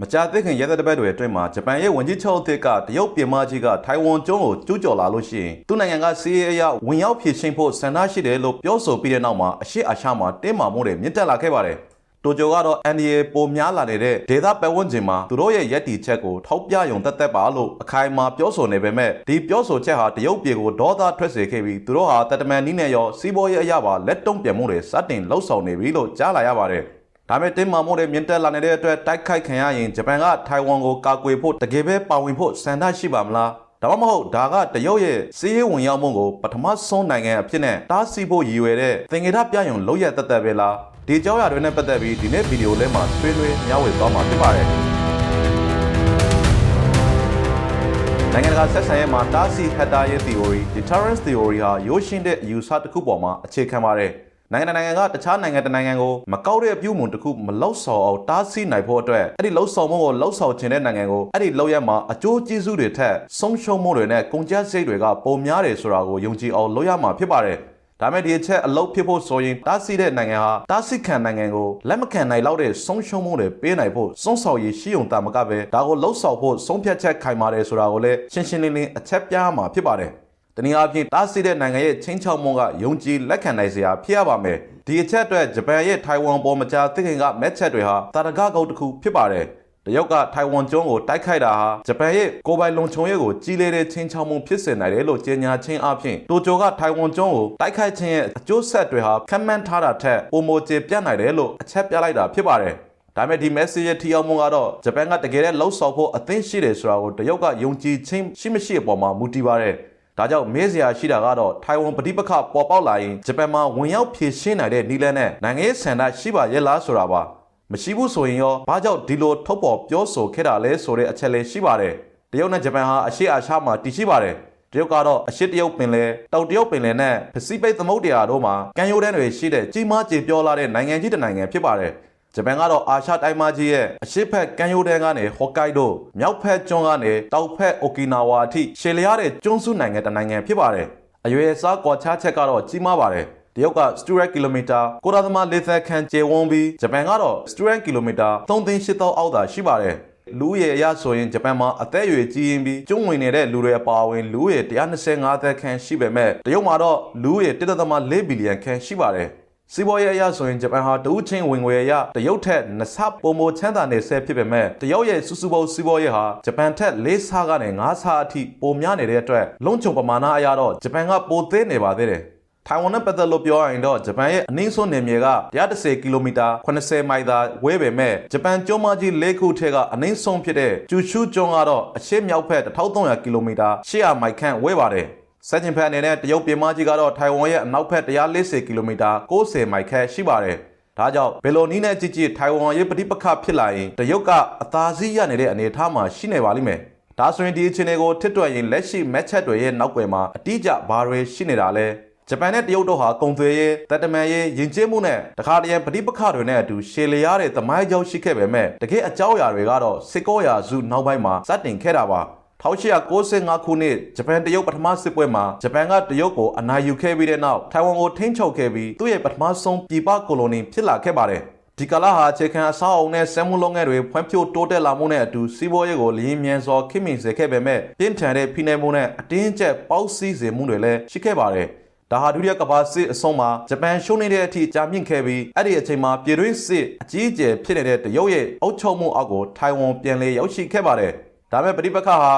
မကြာသေးခင်ရက်သက်တစ်ပတ်တွေအတွင်းမှာဂျပန်ရဲ့ဝန်ကြီးချုပ်အသစ်ကတရုတ်ပြည်မကြီးကထိုင်ဝမ်ကျွန်းကိုကျူးကျော်လာလို့ရှိရင်သူ့နိုင်ငံကစီးရဲအရဝင်ရောက်ဖြည့်ရှင်းဖို့ဆန္ဒရှိတယ်လို့ပြောဆိုပြီးတဲ့နောက်မှာအရှိအာရှမှာတင်းမာမှုတွေမြင့်တက်လာခဲ့ပါတယ်။တိုကျိုကတော့ NDA ပိုများလာနေတဲ့ဒေသပတ်ဝန်းကျင်မှာသူတို့ရဲ့ရည်တည်ချက်ကိုထောက်ပြယုံသက်သက်ပါလို့အခိုင်အမာပြောဆိုနေပေမဲ့ဒီပြောဆိုချက်ဟာတရုတ်ပြည်ကိုဒေါသထွက်စေခဲ့ပြီးသူတို့ဟာတတမန်နီးနဲ့ရောစီးပွားရေးအရာပါလက်တုံ့ပြန်မှုတွေစတင်လှုပ်ဆောင်နေပြီလို့ကြားလာရပါတယ်။ ဒါပေမဲ့တင်းမာမှုတွေမြင့်တက်လာနေတဲ့အတွက်တိုက်ခိုက်ခံရရင်ဂျပန်ကထိုင်ဝမ်ကိုကာကွယ်ဖို့တကယ်ပဲပါဝင်ဖို့စံတရှိပါမလားဒါမှမဟုတ်ဒါကတရုတ်ရဲ့စီးရဲဝင်ရောက်မှုကိုပထမဆုံးနိုင်ငံအဖြစ်နဲ့တားဆီးဖို့ရည်ရွယ်တဲ့သင်္ကေတပြယုံလောက်ရတတ်တတ်ပဲလားဒီကြောင်းရတွေနဲ့ပတ်သက်ပြီးဒီနေ့ဗီဒီယိုလေးမှာဆွေးနွေးမျှဝေသွားမှာဖြစ်ပါတယ်နိုင်ငံတကာဆက်ဆံရေးမှာတားဆီးဟက်တာရဲ့ theory deterrence theory ဟာရိုးရှင်းတဲ့အယူဆတစ်ခုပေါ်မှာအခြေခံပါတယ် နိုင်ငံတစ်နိုင်ငံကတခြားနိုင်ငံတစ်နိုင်ငံကိုမကောက်တဲ့အပြုအမူတစ်ခုမလောက်ဆောင်အောင်တားဆီးနိုင်ဖို့အတွက်အဲ့ဒီလောက်ဆောင်မှုကိုလောက်ဆောင်ခြင်းတဲ့နိုင်ငံကိုအဲ့ဒီလောက်ရမှာအကျိုးကျေးဇူးတွေထက်ဆုံးရှုံးမှုတွေနဲ့ကုန်ကျစရိတ်တွေကပုံများတယ်ဆိုတာကိုယုံကြည်အောင်လုပ်ရမှာဖြစ်ပါတယ်ဒါမဲ့ဒီအချက်အလုပ်ဖြစ်ဖို့ဆိုရင်တားဆီးတဲ့နိုင်ငံဟာတားဆီးခံနိုင်ငံကိုလက်မခံနိုင်လောက်တဲ့ဆုံးရှုံးမှုတွေပေးနိုင်ဖို့စွန့်ဆောင်ရည်ရှိုံတာမကပဲဒါကိုလှုပ်ဆောင်ဖို့ဆုံးဖြတ်ချက်ခိုင်မာတယ်ဆိုတာကိုလည်းရှင်းရှင်းလင်းလင်းအချက်ပြရမှာဖြစ်ပါတယ် တနည်းအားဖြင့်တားဆီးတဲ့နိုင်ငံရဲ့ချင်းချောက်မှုကယုံကြည်လက်ခံနိုင်စရာဖြစ်ရပါမယ်ဒီအချက်အတွက်ဂျပန်ရဲ့ထိုင်ဝမ်ပေါ်မှာကြာသိခင်ကမက်ချက်တွေဟာတာရကကုတ်တစ်ခုဖြစ်ပါတယ်တရုတ်ကထိုင်ဝမ်ကျွန်းကိုတိုက်ခိုက်တာဟာဂျပန်ရဲ့ကိုယ်ပိုင်လုံခြုံရေးကိုကြီးလေးတဲ့ချင်းချောက်မှုဖြစ်စေနိုင်တယ်လို့ကြေညာခြင်းအပြင်တိုကျိုကထိုင်ဝမ်ကျွန်းကိုတိုက်ခိုက်ခြင်းရဲ့အကျိုးဆက်တွေဟာခံမှန်းထားတာထက်ပုံမကျေပြတ်နိုင်တယ်လို့အချက်ပြလိုက်တာဖြစ်ပါတယ်ဒါပေမဲ့ဒီ message ရဲ့ထီအောင်မှုကတော့ဂျပန်ကတကယ်လည်းလှုပ်ဆောင်ဖို့အသင့်ရှိတယ်ဆိုတာကိုတရုတ်ကယုံကြည်ခြင်းရှိမရှိအပေါ်မှာမူတည်ပါတယ်။ ဒါကြောင့်မေးစရာရှိတာကတော့ထိုင်ဝမ်ပဋိပက္ခပေါ်ပေါက်လာရင်ဂျပန်မှာဝင်ရောက်ဖြည့်ရှင်းနိုင်တဲ့နီလန်နဲ့နိုင်ငံရေးဆန္ဒရှိပါရဲ့လားဆိုတာပါ။မရှိဘူးဆိုရင်ရောဘာကြောင့်ဒီလိုထုတ်ပေါ်ပြောဆိုခဲ့တာလဲဆိုတဲ့အချက်လေးရှိပါတယ်။တရုတ်နဲ့ဂျပန်ဟာအရှေ့အာရှမှာတည်ရှိပါတယ်။တရုတ်ကတော့အရှေ့တရုတ်ပင်လယ်တောင်တရုတ်ပင်လယ်နဲ့ပစိဖိတ်သမုဒ္ဒရာတို့မှာကမ်းရိုးတန်းတွေရှိတဲ့ကြီးမားကြေပြောလာတဲ့နိုင်ငံကြီးတစ်နိုင်ငံဖြစ်ပါတယ်။ ဂျပန်ကတော့အာရှတိုင်းမကြီးရဲ့အရှေ့ဘက်ကမ်းရိုးတန်းကနေဟော့ကိုက်ဒိုမြောက်ဘက်ကျွန်းကနေတောင်ဘက်အိုကီနာဝါအထိရှယ်လျားတဲ့ကျွန်းစုနိုင်ငံတစ်နိုင်ငံဖြစ်ပါတယ်။အရွယ်အစားကွာခြားချက်ကတော့ကြီးမားပါတယ်။တရုတ်ကစတူရက်ကီလိုမီတာကိုရာသမား40ခန့်ကျယ်ဝန်းပြီးဂျပန်ကတော့စတူရက်ကီလိုမီတာ3.8အောက်သာရှိပါတယ်။လူဦးရေအရဆိုရင်ဂျပန်မှာအသက်အရွယ်ကြီးရင်ပြီးကျွန်းဝင်နေတဲ့လူတွေအပါအဝင်လူဦးရေ125သက်ခန့်ရှိပေမဲ့တရုတ်မှာတော့လူဦးရေ1.4ဘီလီယံခန့်ရှိပါတယ်။ စီးပွားရေးအရဆိုရင်ဂျပန်ဟာတဦးချင်းဝင်ငွေအရတရုတ်ထက်နှစ်ဆပုံမချမ်းသာနေဆဲဖြစ်ပေမဲ့တရုတ်ရဲ့စုစုပေါင်းစီးပွားရေးဟာဂျပန်ထက်၄ဆကနေ၅ဆအထိပိုများနေတဲ့အတွက်လုံခြုံပမာဏအရတော့ဂျပန်ကပိုသေးနေပါသေးတယ်။ထိုင်ဝမ်နဲ့ပတ်သက်လို့ပြောရရင်တော့ဂျပန်ရဲ့အနည်းဆုံးနယ်မြေက130ကီလိုမီတာ80မိုင်သာဝဲပေမဲ့ဂျပန်ကျွန်းမကြီး၄ခုထဲကအနည်းဆုံးဖြစ်တဲ့ကျူရှုကျွန်းကတော့အရှေ့မြောက်ဘက်1300ကီလိုမီတာ800မိုင်ခန့်ဝဲပါတယ်။ စက်တင်ဖက်အနေနဲ့တရုတ်ပြည်မကြီးကတော့ထိုင်ဝမ်ရဲ့အနောက်ဘက်140ကီလိုမီတာ90မိုင်ခန့်ရှိပါတယ်။ဒါကြောင့်ဘယ်လိုနည်းနဲ့ကြည့်ကြည့်ထိုင်ဝမ်ရဲ့ပဋိပက္ခဖြစ်လာရင်တရုတ်ကအသာစီးရနေတဲ့အနေအထားမှာရှိနေပါလိမ့်မယ်။ဒါဆိုရင်ဒီအခြေအနေကိုထစ်တွက်ရင်လက်ရှိမက်ချက်တွေရဲ့နောက်ွယ်မှာအတိအကျဘာတွေရှိနေတာလဲ။ဂျပန်နဲ့တရုတ်တို့ဟာကုန်သွယ်ရေးတပ်တမန်ရေးယဉ်ကျေးမှုနဲ့တခါတရံပဋိပက္ခတွေနဲ့အတူရှေလျားတဲ့သမိုင်းကြောင်းရှိခဲ့ပေမဲ့တကယ်အကြောင်းအရာတွေကတော့စစ်ကောရာစုနောက်ပိုင်းမှာစတင်ခဲ့တာပါ 1895ခုနှစ်ဂျပန်တရုတ်ပထမစစ်ပွဲမှာဂျပန်ကတရုတ်ကိုအနိုင်ယူခဲ့ပြီးတဲ့နောက်ထိုင်ဝမ်ကိုထိန်းချုပ်ခဲ့ပြီးသူ့ရဲ့ပထမဆုံးပြည်ပကိုလိုနီဖြစ်လာခဲ့ပါတယ်ဒီကလာဟာအခြေခံအဆောက်အုံနဲ့စက်မှုလုပ်ငန်းတွေဖွံ့ဖြိုးတိုးတက်လာမှုနဲ့အတူစီးပွားရေးကိုလျင်မြန်စွာခိမိစေခဲ့ပေမဲ့ပြင်းထန်တဲ့ဖိနှိပ်မှုနဲ့အတင်းကျပ်ပေါက်စီးစေမှုတွေလည်းရှိခဲ့ပါတယ်။ဒါဟာဒုတိယကမ္ဘာစစ်အဆုံးမှာဂျပန်ရှုံးနေတဲ့အထိကြာမြင့်ခဲ့ပြီးအဲ့ဒီအချိန်မှာပြည်တွင်းစစ်အကြီးအကျယ်ဖြစ်နေတဲ့တရုတ်ရဲ့အုပ်ချုပ်မှုအောက်ကိုထိုင်ဝမ်ပြန်လည်ရောက်ရှိခဲ့ပါတယ်။ ဒါပေမဲ့ပဋိပက္ခဟာ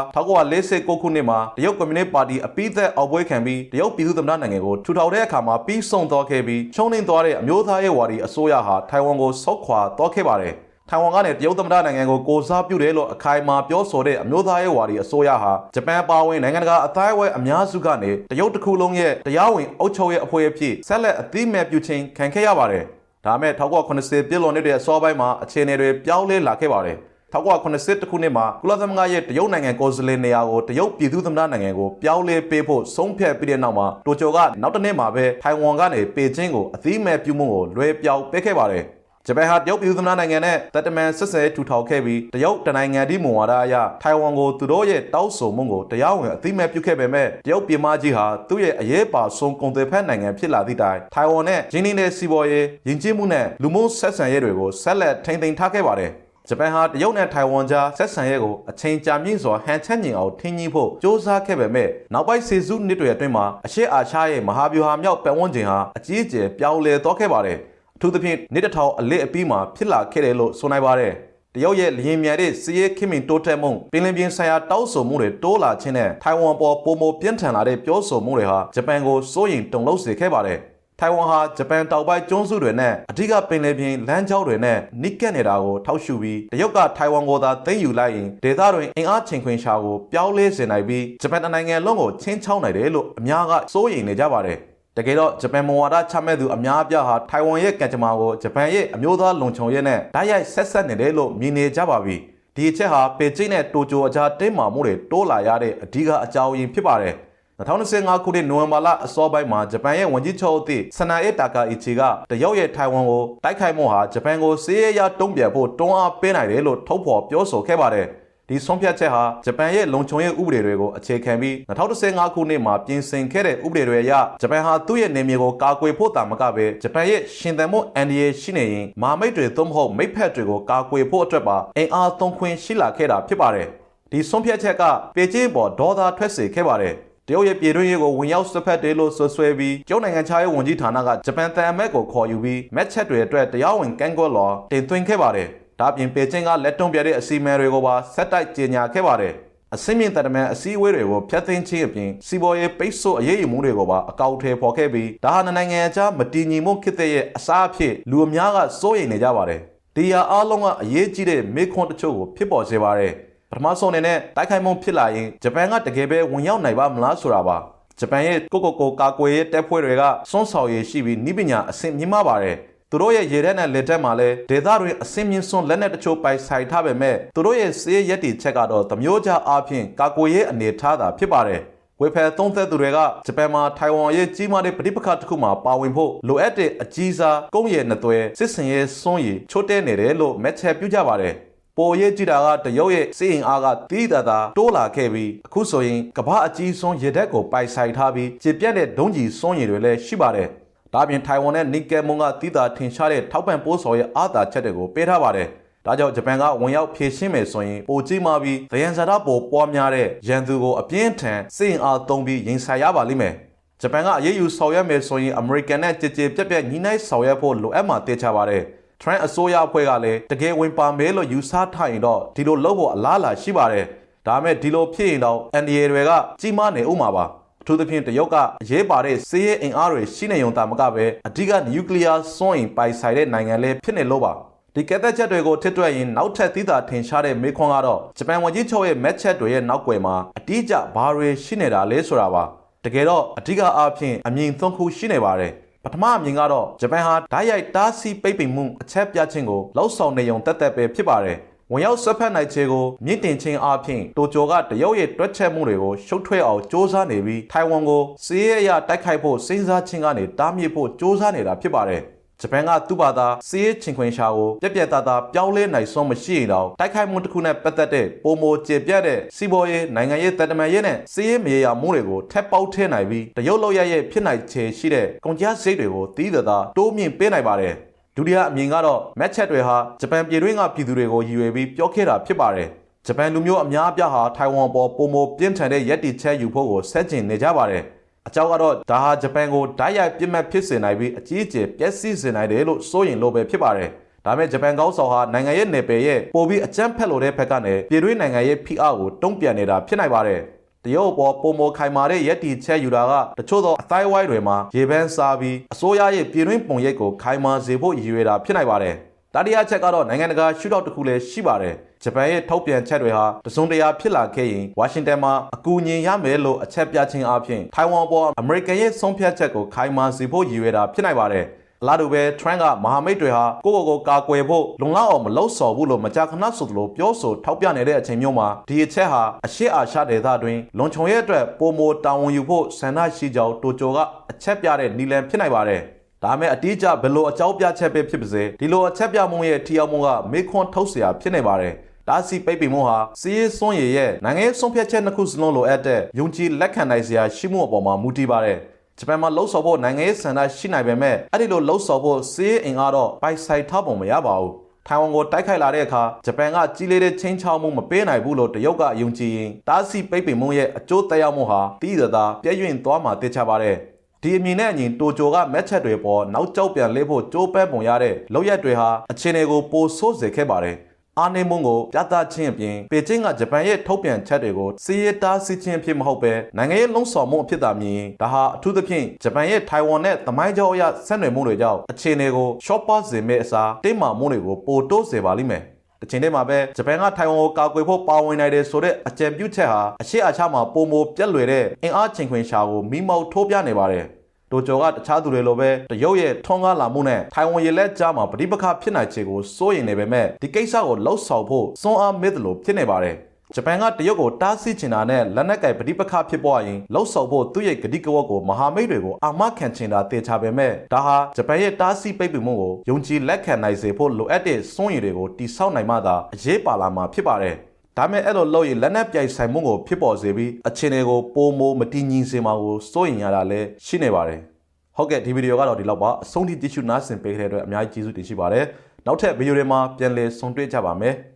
1946ခုနှစ်မှာတရုတ်ကွန်မြူနစ်ပါတီအပိသက်အောက်ပွဲခံပြီးတရုတ်ပြည်သူ့သမ္မတနိုင်ငံကိုထူထောင်တဲ့အခါမှာပြီးဆုံးသွားခဲ့ပြီးချုံနှင်းသွားတဲ့အမျိုးသားရေးဝါဒီအစိုးရဟာထိုင်ဝမ်ကိုဆုတ်ခွာသွားခဲ့ပါတယ်။ထိုင်ဝမ်ကနေတရုတ်သမ္မတနိုင်ငံကိုကိုစားပြုတယ်လို့အခိုင်အမာပြောဆိုတဲ့အမျိုးသားရေးဝါဒီအစိုးရဟာဂျပန်ပါဝင်နိုင်ငံတကာအတိုင်းအဝဲအများစုကနေတရုတ်တစ်ခုလုံးရဲ့တရားဝင်အုပ်ချုပ်ရေးအဖွဲ့အဖြစ်ဆက်လက်အသိအမဲ့ပြုခြင်းခံခဲ့ရပါတယ်။ဒါမဲ့1980ပြည့်လွန်နေတဲ့အစောပိုင်းမှာအခြေအနေတွေပြောင်းလဲလာခဲ့ပါတယ်။ 1980ခုနှစ်မှာကုလသမဂ္ဂရဲ့တရုတ်နိုင်ငံကိုယ်စားလှယ်နေရာကိုတရုတ်ပြည်သူ့သမ္မတနိုင်ငံကိုပြောင်းလဲပေးဖို့ဆုံးဖြတ်ပြီးတဲ့နောက်မှာတိုကျိုကနောက်တစ်နှစ်မှာပဲထိုင်ဝမ်ကနေပေကျင်းကိုအသီးမဲ့ပြုမှုကိုလွှဲပြောင်းပေးခဲ့ပါတယ်ဂျပန်ဟာတရုတ်ပြည်သူ့သမ္မတနိုင်ငံနဲ့တပ်တမန်ဆက်ဆဲထူထောင်ခဲ့ပြီးတရုတ်တနိုင်ငံဒီမူဝါဒအရထိုင်ဝမ်ကိုသူတို့ရဲ့တောက်ဆိုမှုကိုတရားဝင်အသိမဲ့ပြုခဲ့ပေမဲ့တရုတ်ပြည်မကြီးဟာသူ့ရဲ့အရေးပါဆုံးကုန်သွယ်ဖက်နိုင်ငံဖြစ်လာသည့်တိုင်ထိုင်ဝမ်နဲ့ရင်းနှီးတဲ့စီးပွားရေးယဉ်ကျေးမှုနဲ့လူမှုဆက်ဆံရေးတွေကိုဆက်လက်ထိန်းသိမ်းထားခဲ့ပါတယ် ဂျပန်ဟာတရုတ်နဲ့ထိုင်ဝမ်ကြားဆက်ဆံရေးကိုအချိန်ကြာမြင့်စွာဟန်ချက်ညင်အောင်ထင်းကြီးဖို့စ조사ခဲ့ပေမဲ့နောက်ပိုင်းစေစုနှစ်တွေအတွင်းမှာအရှေ့အာရှရဲ့မဟာဗျူဟာမြောက်ပတ်ဝန်းကျင်ဟာအကြီးအကျယ်ပြောင်းလဲသွားခဲ့ပါတယ်အထူးသဖြင့်နှစ်တစ်ထောင်အလစ်အပြီးမှာဖြစ်လာခဲ့တယ်လို့ဆိုနိုင်ပါတယ်တရုတ်ရဲ့လျင်မြန်တဲ့စီးရဲခင်မင်တိုးတက်မှုပင်လင်ပြင်ဆိုင်ရာတောက်ဆိုမှုတွေတိုးလာခြင်းနဲ့ထိုင်ဝမ်ပေါ်ပုံမပြင်းထန်လာတဲ့ပြောဆိုမှုတွေဟာဂျပန်ကိုစိုးရိမ်တုန်လှုပ်စေခဲ့ပါတယ် ထိုင်ဝမ်ဟာဂျပန်တောက်ပိုင်းကျွန်းစုတွေနဲ့အဓိကပင်လယ်ပြင်လမ်းကြောင်းတွေနဲ့နိကက်နေတာကိုထောက်ရှုပြီးတရုတ်ကထိုင်ဝမ်ကိုသာသိမ်းယူလိုက်ရင်ဒေသတွင်အင်အားချိန်ခွင်ရှာကိုပြောင်းလဲစေနိုင်ပြီးဂျပန်နိုင်ငံလုံးကိုချင်းချောင်းနိုင်တယ်လို့အများကစိုးရိမ်နေကြပါတယ်တကယ်တော့ဂျပန်မဝါဒချမဲ့သူအများအပြားဟာထိုင်ဝမ်ရဲ့ကံကြမ္မာကိုဂျပန်ရဲ့အမျိုးသားလုံခြုံရေးနဲ့ဓာတ်ရိုက်ဆက်ဆက်နေတယ်လို့မြင်နေကြပါပြီဒီအချက်ဟာပေကျင်းနဲ့တိုကျိုအကြားတင်းမာမှုတွေတိုးလာရတဲ့အဓိကအကြောင်းရင်းဖြစ်ပါတယ် 2025ခုနှစ်နိုဝင်ဘာလအစောပိုင်းမှာဂျပန်ရဲ့ဝန်ကြီးချုပ်အသည့်ဆနာအေတာကာအီချီကတရုတ်ရဲ့ထိုင်ဝမ်ကိုတိုက်ခိုက်မှုဟာဂျပန်ကိုစေးရရတုံ့ပြန်ဖို့တွန်းအားပေးနိုင်တယ်လို့ထုတ်ဖော်ပြောဆိုခဲ့ပါတယ်ဒီဆုံးဖြတ်ချက်ဟာဂျပန်ရဲ့လုံခြုံရေးဥပဒေတွေကိုအခြေခံပြီး2015ခုနှစ်မှာပြင်ဆင်ခဲ့တဲ့ဥပဒေတွေအရဂျပန်ဟာသူ့ရဲ့နေမြေကိုကာကွယ်ဖို့တာမကပဲဂျပန်ရဲ့ရှင်သန်မှုအန်ဒီယေရှိနေရင်မာမိတ်တွေသို့မဟုတ်မိတ်ဖက်တွေကိုကာကွယ်ဖို့အတွက်ပါအင်အားသုံးခွင့်ရှိလာခဲ့တာဖြစ်ပါတယ်ဒီဆုံးဖြတ်ချက်ကပေကျင်းပေါ်ဒေါသထွက်စေခဲ့ပါတယ် တရုတ်ရဲ့ပြည်တွင်းရေးကိုဝင်ရောက်ဆွတ်ဖက်တယ်လို့ဆွဆွဲပြီးကျုံနိုင်ငံခြားရေးဝန်ကြီးဌာနကဂျပန်တန်အမတ်ကိုခေါ်ယူပြီးမက်ချက်တွေအတွက်တရားဝင်ကန့်ကွက်လော်တင်သွင်းခဲ့ပါတယ်။ဒါပြင်ပေကျင်းကလက်တွန့်ပြတဲ့အစီအမံတွေကိုပါဆက်တိုက်ကြေညာခဲ့ပါတယ်။အစင်းမြင့်တရမန်အစည်းအဝေးတွေကိုဖျက်သိမ်းခြင်းအပြင်စီဘော်ရေးပိတ်ဆို့အရေးယူမှုတွေကိုပါအကောက်ထဲပေါ်ခဲ့ပြီးဒါဟာနိုင်ငံအကြားမတည်ငြိမ်မှုဖြစ်တဲ့ရဲ့အစားအဖြစ်လူအများကစိုးရိမ်နေကြပါတယ်။ဒီဟာအားလုံးကအရေးကြီးတဲ့မေခွန်းတချို့ကိုဖြစ်ပေါ်စေပါတယ်။ ပထမဆုံးအနေနဲ့တိုက်ခိုက်မှုဖြစ်လာရင်ဂျပန်ကတကယ်ပဲဝင်ရောက်နိုင်ပါမလားဆိုတာပါဂျပန်ရဲ့ကိုကိုကိုကာကွယ်ရေးတပ်ဖွဲ့တွေကစွန့်ဆောင်ရည်ရှိပြီးနိပညာအဆင့်မြင့်မားပါတယ်သူတို့ရဲ့ရေထဲနဲ့လက်ထက်မှာလဲဒေသတွင်အစင်းမြင့်စွန်းလက်နက်တချို့ပိုင်ဆိုင်ထားပေမဲ့သူတို့ရဲ့စေးရက်တီချက်ကတော့သမျိုးကြအားဖြင့်ကာကွယ်ရေးအနေထားတာဖြစ်ပါတယ်ဝေဖယ်သုံးသက်သူတွေကဂျပန်မှာထိုင်ဝမ်ရဲ့ကြီးမားတဲ့ပဋိပက္ခတစ်ခုမှာပါဝင်ဖို့လိုအပ်တဲ့အကြီးစားကုန်းရည်နှစ်သွဲစစ်စင်ရေးစွန်းရည်ချို့တဲနေတယ်လို့မက်ချက်ပြုကြပါတယ် ပေါ်ရေးကြည့်တာကတရုတ်ရဲ့စီရင်အားကတီးတာတာတိုးလာခဲ့ပြီးအခုဆိုရင်ကမ္ဘာအကြီးဆုံးရေတပ်ကိုပိုက်ဆိုင်ထားပြီးကြည်ပြတ်တဲ့ဒုံးကြီးစွန်းရည်တွေလည်းရှိပါတယ်။ဒါပြင်ထိုင်ဝမ်နဲ့နီကယ်မွန်ကတီးတာထင်ရှားတဲ့ထောက်ပံ့ပိုးဆော်ရဲ့အားသာချက်တွေကိုပေးထားပါတယ်။ဒါကြောင့်ဂျပန်ကဝင်ရောက်ဖြည့်ရှင်းမယ်ဆိုရင်ပိုကြီးမားပြီးသယံဇာတပေါ်ပွားများတဲ့ရန်သူကိုအပြင်းထန်စီရင်အားသုံးပြီးရင်ဆိုင်ရပါလိမ့်မယ်။ဂျပန်ကအရေးယူဆောင်ရွက်မယ်ဆိုရင်အမေရိကန်နဲ့ကြည်ကြည်ပြတ်ပြတ်ညီနိုင်ဆောင်ရွက်ဖို့လိုအပ်မှတေချာပါတယ်။ Trend အစိုးရအဖွဲ့ကလည်းတကယ်ဝင်ပါမယ်လို့ယူဆထားရင်တော့ဒီလိုလုပ်ဖို့အလားအလာရှိပါတယ်။ဒါပေမဲ့ဒီလိုဖြစ်ရင်တော့ NDA တွေကကြီးမားနေဥမှာပါ။အထူးသဖြင့်တရုတ်ကအရေးပါတဲ့စီးရဲအင်အားတွေရှိနေုံတာမကပဲအဓိကနျူကလ িয়ার စွန့်ရင်ပိုင်ဆိုင်တဲ့နိုင်ငံလည်းဖြစ်နေလို့ပါ။ဒီကက်သက်ချက်တွေကိုထစ်တွက်ရင်နောက်ထပ်သီးသာထင်ရှားတဲ့မေခွန်းကတော့ဂျပန်ဝန်ကြီးချုပ်ရဲ့မက်ချက်တွေရဲ့နောက်ွယ်မှာအတိအကျဘာတွေရှိနေတာလဲဆိုတာပါတကယ်တော့အဓိကအားဖြင့်အမြင်သုံးခုရှိနေပါတယ် ပထမအမြင်ကတော့ဂျပန်ဟာဓာတ်ရိုက်တားဆီးပိတ်ပင်မှုအချက်ပြခြင်းကိုလှုပ်ဆောင်နေုံတက်တက်ပဲဖြစ်ပါတယ်။ဝင်ရောက်ဆွတ်ဖက်နိုင်ခြင်းကိုမြင့်တင်ခြင်းအပြင်တိုကျိုကတရုတ်ရဲ့တွက်ချက်မှုတွေကိုရှုပ်ထွေးအောင်စ조사နေပြီးထိုင်ဝမ်ကိုစီးရဲရတိုက်ခိုက်ဖို့စဉ်းစားခြင်းကနေတားမြစ်ဖို့စ조사နေတာဖြစ်ပါတယ်။ ဂျပန်ကသူ့ဘာသာစီးရဲချင်းခွင်ရှာကိုပြက်ပြက်သားသားပြောင်းလဲနိုင်စွမ်းမရှိရင်တော့တိုက်ခိုက်မှုတစ်ခုနဲ့ပတ်သက်တဲ့ပုံမိုကျေပြတ်တဲ့စီးပေါ်ရေးနိုင်ငံရေးတပ်တမန်ရေးနဲ့စီးရဲမြေယာမှုတွေကိုထက်ပေါက်ထဲနိုင်ပြီးတရုတ်လောက်ရရဲ့ဖြစ်နိုင်ခြေရှိတဲ့ကုန်ကျစရိတ်တွေကိုတီးသသာတိုးမြင့်ပေးနိုင်ပါတယ်ဒုတိယအမြင်ကတော့မက်ချက်တွေဟာဂျပန်ပြည်တွင်းကပြည်သူတွေကိုရည်ရွယ်ပြီးပြောခဲ့တာဖြစ်ပါတယ်ဂျပန်လူမျိုးအများအပြားဟာထိုင်ဝမ်ပေါ်ပုံမပြင်းထန်တဲ့ရက်တီချက်ယူဖို့ကိုဆက်ကျင်နေကြပါတယ် အကြောင်းကတော့ဒါဟာဂျပန်ကိုဓာတ်ရိုက်ပြစ်မှတ်ဖြစ်စေနိုင်ပြီးအကြီးအကျယ်ပျက်စီးစေနိုင်တယ်လို့စိုးရင်လို့ပဲဖြစ်ပါတယ်။ဒါမဲ့ဂျပန်ကောင်းဆောင်ဟာနိုင်ငံရဲ့နယ်ပယ်ရဲ့ပိုပြီးအကြမ်းဖက်လို့တဲ့ဘက်ကနေပြည်တွင်းနိုင်ငံရဲ့ဖိအားကိုတုံ့ပြန်နေတာဖြစ်နိုင်ပါတယ်။တရုတ်ပေါ်ပုံမခိုင်မာတဲ့ရက်တီချက်ယူတာကတချို့သောအတိုင်းဝိုင်းတွေမှာရေပန်းစားပြီးအစိုးရရဲ့ပြည်တွင်းပုံရိပ်ကိုခိုင်မာစေဖို့ရည်ရွယ်တာဖြစ်နိုင်ပါတယ်။တတိယချက်ကတော့နိုင်ငံတကာရှုထောက်တစ်ခုလည်းရှိပါတယ်။ ဂျပန်ရဲ့ထုတ်ပြန်ချက်တွေဟာတစုံတရာဖြစ်လာခဲ့ရင်ဝါရှင်တန်မှာအကူအညီရမယ်လို့အချက်ပြခြင်းအပြင်ထိုင်ဝမ်ပေါ်အမေရိကန်ရဲ့ဆုံးဖြတ်ချက်ကိုခိုင်မာစေဖို့ရည်ရွယ်တာဖြစ်နိုင်ပါတယ်။အလားတူပဲ Trump ကမဟာမိတ်တွေဟာကိုယ့်ကိုယ်ကိုကာကွယ်ဖို့လုံလောက်အောင်မလုပ်စော်ဘူးလို့မကြာခဏဆိုသလိုပြောဆိုထောက်ပြနေတဲ့အချိန်မျိုးမှာဒီအချက်ဟာအရှိအာရှဒေသတွင်လွန်ခြုံရဲ့အတွက်ပုံမတာဝန်ယူဖို့ဆန္ဒရှိကြောင်းတိုကျိုကအချက်ပြတဲ့နီလန်ဖြစ်နိုင်ပါတယ်။ဒါမဲ့အတိအကျဘယ်လိုအကြောင်းပြချက်ပဲဖြစ်ပါစေဒီလိုအချက်ပြမှုရဲ့ထီအောင်မှုကမေခွန်းထုတ်เสียဖြစ်နေပါတယ်။ ဒါစီပိတ်ပင်မှုဟာစီးရေးစွန့်ရည်ရဲ့နိုင်ငံရေးဆုံးဖြတ်ချက်နှစ်ခုစလုံးလိုအပ်တဲ့ယုံကြည်လက်ခံနိုင်စရာရှိမှုအပေါ်မှာမူတည်ပါတယ်ဂျပန်မှာလှုပ်ဆော်ဖို့နိုင်ငံရေးစံနှရှိနိုင်ပေမဲ့အဲ့ဒီလိုလှုပ်ဆော်ဖို့စီးရေးအင်အားတော့ပိုက်ဆိုင်ထားပုံမရပါဘူးထိုင်ဝမ်ကိုတိုက်ခိုက်လာတဲ့အခါဂျပန်ကကြီးလေးတဲ့ချင်းချောက်မှုမပေးနိုင်ဘူးလို့တရုတ်ကယုံကြည်ရင်တားဆီးပိတ်ပင်မှုရဲ့အကျိုးသက်ရောက်မှုဟာတိရသာပြည့်ရင်သွားမှာသိချပါတယ်ဒီအမြင်နဲ့အညီတိုကျိုကမက်ချက်တွေပေါ်နောက်ကျောက်ပြန်လေးဖို့ကြိုးပမ်းပုံရတဲ့လောက်ရက်တွေဟာအခြေအနေကိုပိုဆိုးစေခဲ့ပါတယ် အာနေမွန်ကိုပြသခြင်းအပြင်ပေကျင်းကဂျပန်ရဲ့ထုတ်ပြန်ချက်တွေကိုစီးရတားစီခြင်းအဖြစ်မဟုတ်ပဲနိုင်ငံရေးလုံးဆောင်မှုအဖြစ်သာမြင်ရင်ဒါဟာအထူးသဖြင့်ဂျပန်ရဲ့ထိုင်ဝမ်နဲ့သမိုင်းကြောင်းအရဆက်နွယ်မှုတွေကြောင့်အခြေအနေကိုရှော့ပါစေမဲ့အစားတင်းမာမှုတွေကိုပိုတိုးစေပါလိမ့်မယ်။တစ်ချိန်တည်းမှာပဲဂျပန်ကထိုင်ဝမ်ကိုကာကွယ်ဖို့ပါဝင်နိုင်တယ်ဆိုတဲ့အကြံပြုချက်ဟာအရှိအချမှာပုံမပြက်လွယ်တဲ့အင်အားချိန်ခွင်ရှာကိုမိမောက်ထိုးပြနေပါတယ်။ တိုကျိုကတခြားသူတွေလိုပဲတရုတ်ရဲ့ထွန်းကားလာမှုနဲ့ထိုင်ဝမ်ရေလက်ကြားမှာပဋိပက္ခဖြစ်နိုင်ခြေကိုစိုးရိမ်နေပေမဲ့ဒီကိစ္စကိုလှုပ်ဆောင်ဖို့စွမ်းအားမစ်တယ်လို့ဖြစ်နေပါတယ်။ဂျပန်ကတရုတ်ကိုတားဆီးချင်တာနဲ့လက်နက်ကင်ပဋိပက္ခဖြစ်ပွားရင်လှုပ်ဆောင်ဖို့သူ့ရဲ့ဂတိကဝတ်ကိုမဟာမိတ်တွေကိုအာမခံချင်တာတေချာပေမဲ့ဒါဟာဂျပန်ရဲ့တားဆီးပိတ်ပင်မှုကိုယုံကြည်လက်ခံနိုင်စေဖို့လိုအပ်တဲ့စွမ်းရည်တွေကိုတိစောက်နိုင်မှသာအရေးပါလာမှာဖြစ်ပါတယ်။ ဒါမဲ့အဲ့လိုလို့ရင်လက်နက်ပြိုင်ဆိုင်မှုကိုဖြစ်ပေါ်စေပြီးအခြေအနေကိုပိုမိုမတည်ငြိမ်စေမှာကိုစိုးရင်ရတာလည်းရှိနေပါတယ်။ဟုတ်ကဲ့ဒီဗီဒီယိုကတော့ဒီလောက်ပါအဆုံးထိကြည့်ရှုနားဆင်ပေးခဲ့တဲ့အတွက်အများကြီးကျေးဇူးတင်ရှိပါတယ်။နောက်ထပ်ဗီဒီယိုတွေမှာပြန်လည်ဆုံတွေ့ကြပါမယ်။